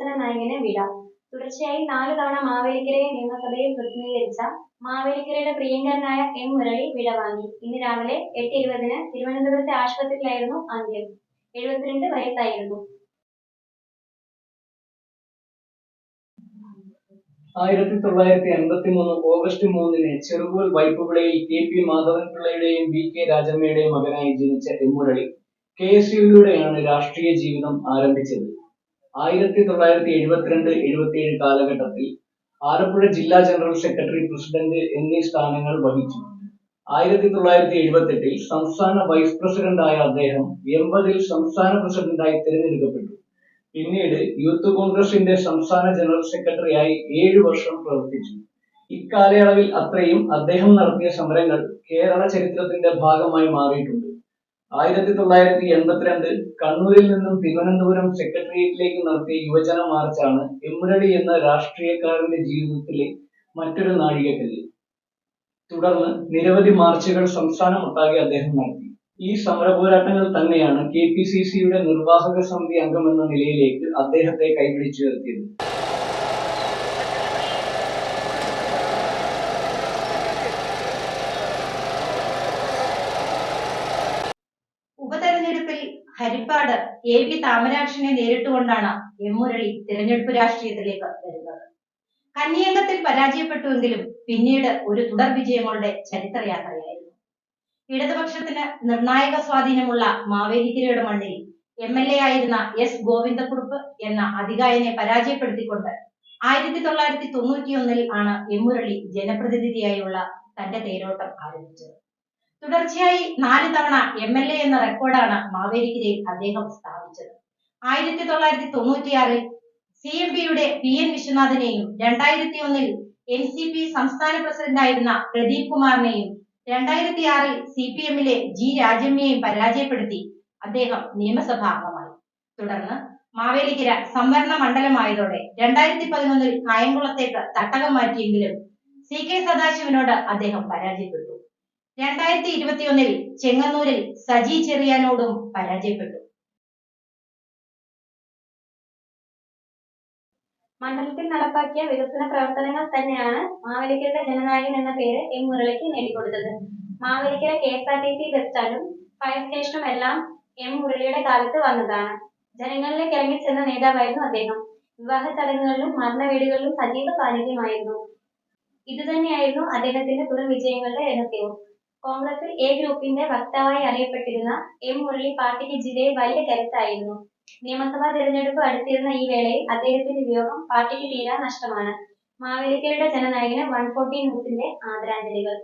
ജനനായകന് വിട. തുടർച്ചയായി നാല് തവണ മാവേലിക്കരയെ നിയമസഭയിൽ പ്രതിനിധീകരിച്ച മാവേലിക്കരയുടെ പ്രിയങ്കരനായ എം മുരളി വിട വാങ്ങി. ഇന്ന് രാവിലെ എട്ട് ഇരുപതിന് തിരുവനന്തപുരത്തെ ആശുപത്രിയിലായിരുന്നു അന്ത്യം. എഴുപത്തിരണ്ട് വയസ്സായിരുന്നു. ആയിരത്തി തൊള്ളായിരത്തി എൺപത്തി മൂന്ന് ഓഗസ്റ്റ് മൂന്നിന് ചെറുകോൽ വൈപ്പുവിളയിൽ കെ പി മാധവൻപിള്ളയുടെയും വി കെ രാജമ്മയുടെയും മകനായി ജനിച്ച എം മുരളി കെ എസ് യുയിലൂടെയാണ് രാഷ്ട്രീയ ജീവിതം ആരംഭിച്ചത്. ആയിരത്തി തൊള്ളായിരത്തി എഴുപത്തിരണ്ട് എഴുപത്തിയേഴ് കാലഘട്ടത്തിൽ ആലപ്പുഴ ജില്ലാ ജനറൽ സെക്രട്ടറി പ്രസിഡന്റ് എന്നീ സ്ഥാനങ്ങൾ വഹിച്ചു. ആയിരത്തി തൊള്ളായിരത്തി എഴുപത്തെട്ടിൽ സംസ്ഥാന വൈസ് പ്രസിഡന്റായ അദ്ദേഹം എൺപതിൽ സംസ്ഥാന പ്രസിഡന്റായി തിരഞ്ഞെടുക്കപ്പെട്ടു. പിന്നീട് യൂത്ത് കോൺഗ്രസിന്റെ സംസ്ഥാന ജനറൽ സെക്രട്ടറിയായി ഏഴു വർഷം പ്രവർത്തിച്ചു. ഇക്കാലയളവിൽ അത്രയും അദ്ദേഹം നടത്തിയ സമരങ്ങൾ കേരള ചരിത്രത്തിന്റെ ഭാഗമായി മാറിയിട്ടുണ്ട്. ആയിരത്തി തൊള്ളായിരത്തി എൺപത്തിരണ്ട് കണ്ണൂരിൽ നിന്നും തിരുവനന്തപുരം സെക്രട്ടേറിയറ്റിലേക്ക് നടത്തിയ യുവജന മാർച്ചാണ് എമ്മുരടി എന്ന രാഷ്ട്രീയക്കാരന്റെ ജീവിതത്തിലെ മറ്റൊരു നാഴികക്കല്ല്. തുടർന്ന് നിരവധി മാർച്ചുകൾ സംസ്ഥാനമൊട്ടാകെ അദ്ദേഹം നടത്തി. ഈ സമര പോരാട്ടങ്ങൾ തന്നെയാണ് കെ പി സി സിയുടെ നിർവാഹക സമിതി അംഗമെന്ന നിലയിലേക്ക് അദ്ദേഹത്തെ കൈപിടിച്ചുയർത്തിയത് ഹരിപ്പാട് എ വി താമരാക്ഷനെ നേരിട്ടുകൊണ്ടാണ് എം മുരളി തിരഞ്ഞെടുപ്പ് രാഷ്ട്രീയത്തിലേക്ക് വരുന്നത്. കന്നിയംഗത്തിൽ പരാജയപ്പെട്ടുവെങ്കിലും പിന്നീട് ഒരു തുടർ വിജയങ്ങളുടെ ചരിത്രയാത്രയായിരുന്നു. ഇടതുപക്ഷത്തിന് നിർണായക സ്വാധീനമുള്ള മാവേലിക്കരയുടെ മണ്ണിൽ എം എൽ എ ആയിരുന്ന എസ് ഗോവിന്ദക്കുറുപ്പ് എന്ന അധികായനെ പരാജയപ്പെടുത്തിക്കൊണ്ട് ആയിരത്തി തൊള്ളായിരത്തി തൊണ്ണൂറ്റിയൊന്നിൽ ആണ് എം മുരളി ജനപ്രതിനിധിയായുള്ള തന്റെ തേരോട്ടം ആരംഭിച്ചത്. തുടർച്ചയായി നാല് തവണ എം എൽ എ എന്ന റെക്കോർഡാണ് മാവേലിക്കരയിൽ അദ്ദേഹം സ്ഥാപിച്ചത്. ആയിരത്തി തൊള്ളായിരത്തി തൊണ്ണൂറ്റിയാറിൽ സി എം പിയുടെ പി എൻ വിശ്വനാഥിനെയും രണ്ടായിരത്തി ഒന്നിൽ എൻ സി പി സംസ്ഥാന പ്രസിഡന്റായിരുന്ന പ്രദീപ് കുമാറിനെയും രണ്ടായിരത്തി ആറിൽ സി പി എമ്മിലെ ജി രാജമ്മയെയും പരാജയപ്പെടുത്തി അദ്ദേഹം നിയമസഭാ അംഗമായി. തുടർന്ന് മാവേലിക്കര സംവരണ മണ്ഡലമായതോടെ രണ്ടായിരത്തി പതിനൊന്നിൽ കായംകുളത്തേക്ക് തട്ടകം മാറ്റിയെങ്കിലും സി കെ സദാശിവനോട് അദ്ദേഹം പരാജയപ്പെട്ടു. രണ്ടായിരത്തി ഇരുപത്തിയൊന്നിൽ ചെങ്ങന്നൂരിൽ സജി ചെറിയാനോടും പരാജയപ്പെട്ടു. മണ്ഡലത്തിൽ നടപ്പാക്കിയ വികസന പ്രവർത്തനങ്ങൾ തന്നെയാണ് മാവേലിക്കരയുടെ ജനനായകൻ എന്ന പേര് എം മുരളിക്ക് നേടിക്കൊടുത്തത്. Mavelikkara K S R T C bus സ്റ്റാൻഡും fire സ്റ്റേഷനും എല്ലാം എം മുരളിയുടെ കാലത്ത് വന്നതാണ്. ജനങ്ങളിലേക്ക് ഇറങ്ങിച്ചെന്ന നേതാവായിരുന്നു അദ്ദേഹം. വിവാഹ ചടങ്ങുകളിലും മരണ വീടുകളിലും സജീവ സാന്നിധ്യമായിരുന്നു. ഇതുതന്നെയായിരുന്നു അദ്ദേഹത്തിന്റെ തുടർ വിജയങ്ങളുടെ രഹസ്യവും. കോൺഗ്രസിൽ എ ഗ്രൂപ്പിന്റെ വക്താവായി അറിയപ്പെട്ടിരുന്ന എം മുരളി പാർട്ടിക്ക് ജില്ലയിൽ വലിയ കരുത്തായിരുന്നു. നിയമസഭാ തെരഞ്ഞെടുപ്പ് അടുത്തിരുന്ന ഈ വേളയിൽ അദ്ദേഹത്തിന്റെ വിയോഗം പാർട്ടിക്ക് തീരാ നഷ്ടമാണ്. മാവേലിക്കരയുടെ ജനനായകന് വൺ ഫോർട്ടി ന്യൂസിന്റെ ആദരാഞ്ജലികൾ.